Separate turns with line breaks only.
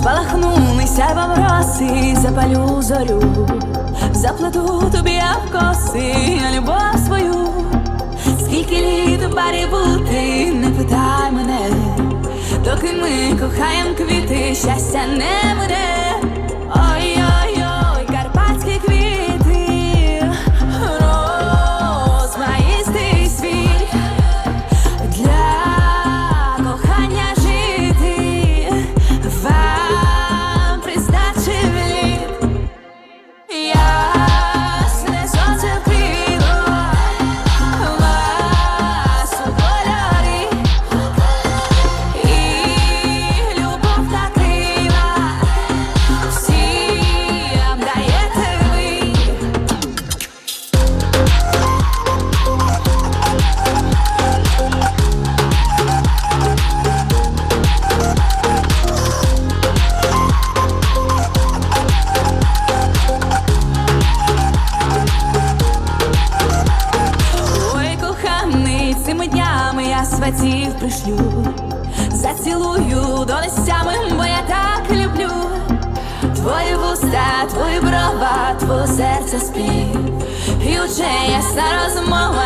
Спалахнули сяйвом роси, запалю зорю, заплету тобі в коси, любов свою, скільки літ у парі бути, не питай мене, доки ми кохаєм квіти, щастя не буде. Сватів пришлю, зацілую долестями, бо я так люблю. Твої вуста, твої брова, твого серця спів, і уже ясна розмова,